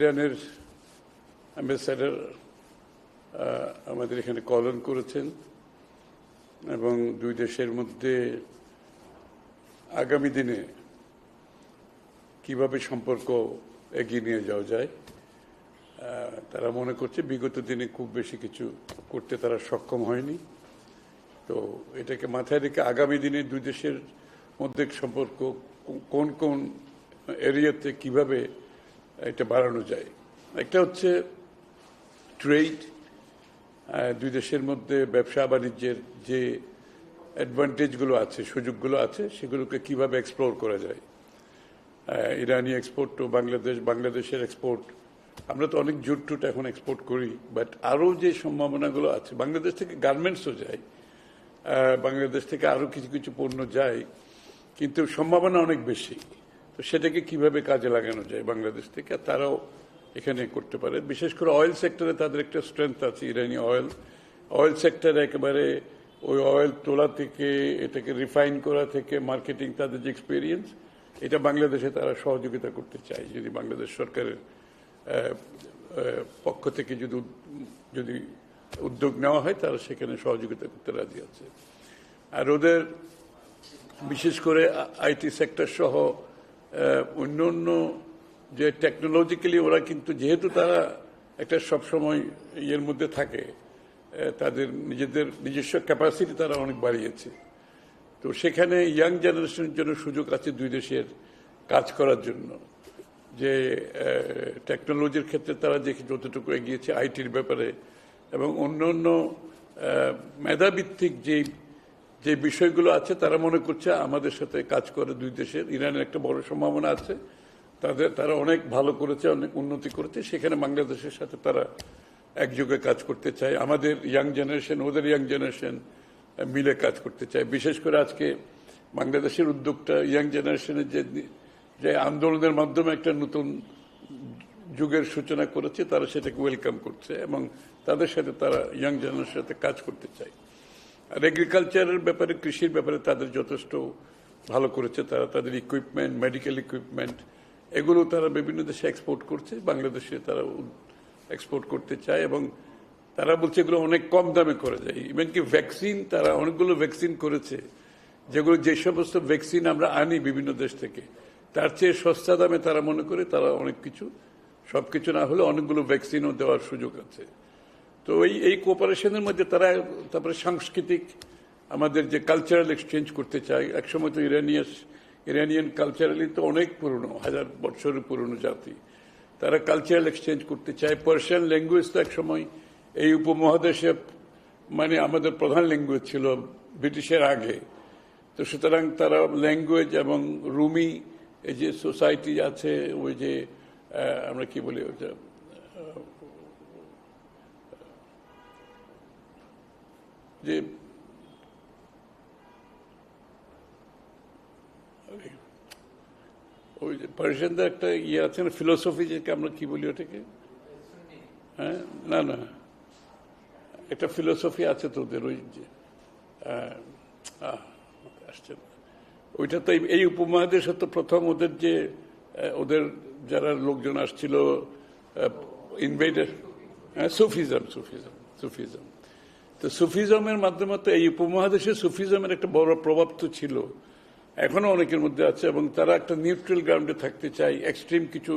ইরানের অ্যাম্বাসাডার আমাদের এখানে কলন করেছেন এবং দুই দেশের মধ্যে আগামী দিনে কীভাবে সম্পর্ক এগিয়ে নিয়ে যাওয়া যায় তারা মনে করছে বিগত দিনে খুব বেশি কিছু করতে তারা সক্ষম হয়নি। তো এটাকে মাথায় রেখে আগামী দিনে দুই দেশের মধ্যে সম্পর্ক কোন কোন এরিয়াতে কীভাবে এটা বাড়ানো যায়। একটা হচ্ছে ট্রেড দুই দেশের মধ্যে ব্যবসা বাণিজ্যের যে অ্যাডভান্টেজগুলো আছে, সুযোগগুলো আছে, সেগুলোকে কীভাবে এক্সপ্লোর করা যায়। ইরানি এক্সপোর্ট টু বাংলাদেশ, বাংলাদেশের এক্সপোর্ট আমরা তো অনেক জুট টুট এখন এক্সপোর্ট করি বাট আরও যে সম্ভাবনাগুলো আছে, বাংলাদেশ থেকে গার্মেন্টসও যায় বাংলাদেশ থেকে আরও কিছু কিছু পণ্য যায়, কিন্তু সম্ভাবনা অনেক বেশি। তো সেটাকে কীভাবে কাজে লাগানো যায় বাংলাদেশ থেকে? আর তারাও এখানে করতে পারে। বিশেষ করে অয়েল সেক্টরে তাদের একটা স্ট্রেংথ আছে, ইরানি অয়েল অয়েল সেক্টরে একেবারে ওই অয়েল তোলা থেকে, এটাকে রিফাইন করা থেকে মার্কেটিং তাদের যে এক্সপিরিয়েন্স এটা বাংলাদেশে তারা সহযোগিতা করতে চায়। যদি বাংলাদেশ সরকারের পক্ষ থেকে যদি যদি উদ্যোগ নেওয়া হয়, তারা সেখানে সহযোগিতা করতে রাজি আছে। আর ওদের, বিশেষ করে আইটি সেক্টর সহ অন্য অন্য যে টেকনোলজিক্যালি ওরা কিন্তু যেহেতু তারা একটা সবসময় ইয়ের মধ্যে থাকে তাদের নিজেদের নিজস্ব ক্যাপাসিটি তারা অনেক বাড়িয়েছে। তো সেখানে ইয়াং জেনারেশনের জন্য সুযোগ আছে দুই দেশের কাজ করার জন্য। যে টেকনোলজির ক্ষেত্রে তারা যে যতটুকু এগিয়েছে আইটির ব্যাপারে এবং অন্য অন্য মেধাভিত্তিক যে যে বিষয়গুলো আছে, তারা মনে করছে আমাদের সাথে কাজ করে দুই দেশের। ইরানের একটা বড় সম্ভাবনা আছে। তাদের, তারা অনেক ভালো করেছে, অনেক উন্নতি করেছে। সেখানে বাংলাদেশের সাথে তারা একযোগে কাজ করতে চায়। আমাদের ইয়াং জেনারেশন ওদের ইয়াং জেনারেশন মিলে কাজ করতে চায়। বিশেষ করে আজকে বাংলাদেশের উদ্যোগটা ইয়াং জেনারেশনের যে যে আন্দোলনের মাধ্যমে একটা নতুন যুগের সূচনা করেছে, তারা সেটাকে ওয়েলকাম করছে এবং তাদের সাথে তারা ইয়াং জেনারেশনের সাথে কাজ করতে চায়। আর এগ্রিকালচারের ব্যাপারে, কৃষির ব্যাপারে তাদের যথেষ্ট ভালো করেছে। তারা তাদের ইকুইপমেন্ট মেডিকেল ইকুইপমেন্ট এগুলো তারা বিভিন্ন দেশে এক্সপোর্ট করছে। বাংলাদেশে তারা এক্সপোর্ট করতে চায় এবং তারা বলছে এগুলো অনেক কম দামে করা যায়। ইভেন কি ভ্যাকসিন তারা অনেকগুলো ভ্যাকসিন করেছে। যেগুলো যে সমস্ত ভ্যাকসিন আমরা আনি বিভিন্ন দেশ থেকে, তার চেয়ে সস্তা দামে তারা মনে করে তারা অনেক কিছু, সবকিছু না হলে অনেকগুলো ভ্যাকসিনও দেওয়ার সুযোগ আছে। তো এই এই কোঅপারেশনের মধ্যে তারা, তারপরে সাংস্কৃতিক আমাদের যে কালচারাল এক্সচেঞ্জ করতে চায়, একসময় তো ইরানিয়াস ইরানিয়ান কালচারালি তো অনেক পুরনো, হাজার বছরের পুরনো জাতি। তারা কালচারাল এক্সচেঞ্জ করতে চায়। পার্সিয়ান ল্যাঙ্গুয়েজ তো একসময় এই উপমহাদেশে মানে আমাদের প্রধান ল্যাঙ্গুয়েজ ছিল ব্রিটিশের আগে। তো সুতরাং তারা ল্যাঙ্গুয়েজ এবং রুমি, এই যে সোসাইটি আছে, ওই যে আমরা কি বলি ওটা? যে ওই যে পার্সিয়ানদের একটা ইয়ে আছে না ফিলোসফি যেটা আমরা কি বলি ওটাকে? হ্যাঁ না না। একটা ফিলোসফি আছে তো ওদের ওই যে আসছে ওইটা তো এই- উপমহাদেশে তো প্রথম ওদের যে ওদের যারা লোকজন আসছিল ইনভেডার হ্যাঁ সুফিজম সুফিজম সুফিজম। তো সুফিজমের মাধ্যমে তো এই উপমহাদেশে সুফিজমের একটা বড় প্রভাব তো ছিল। এখনও অনেকের মধ্যে আছে এবং তারা একটা নিউট্রাল গ্রাউন্ডে থাকতে চায়, এক্সট্রিম কিছু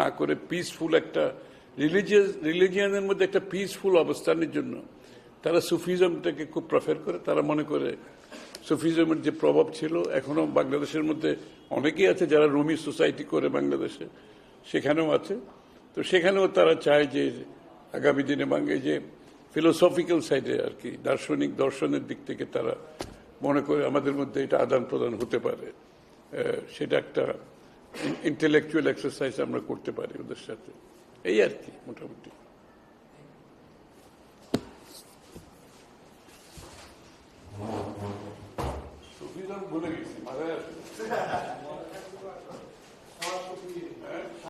না করে পিসফুল একটা রিলিজিয়াস, রিলিজিয়ানের মধ্যে একটা পিসফুল অবস্থানের জন্য তারা সুফিজমটাকে খুব প্রেফার করে। তারা মনে করে সুফিজমের যে প্রভাব ছিল এখনও বাংলাদেশের মধ্যে অনেকেই আছে যারা রুমি সোসাইটি করে বাংলাদেশে, সেখানেও আছে। তো সেখানেও তারা চায় যে আগামী দিনে বাংলায় যে ফিলোসফিক্যাল সাইডে আর কি, দার্শনিক দর্শনের দিক থেকে তারা মনে করে আমাদের মধ্যে এটা আদান প্রদান হতে পারে। সেটা একটা ইন্টেলেকচুয়াল এক্সারসাইজ আমরা করতে পারি ওদের সাথে। এই আর কি, মোটামুটি। গেছি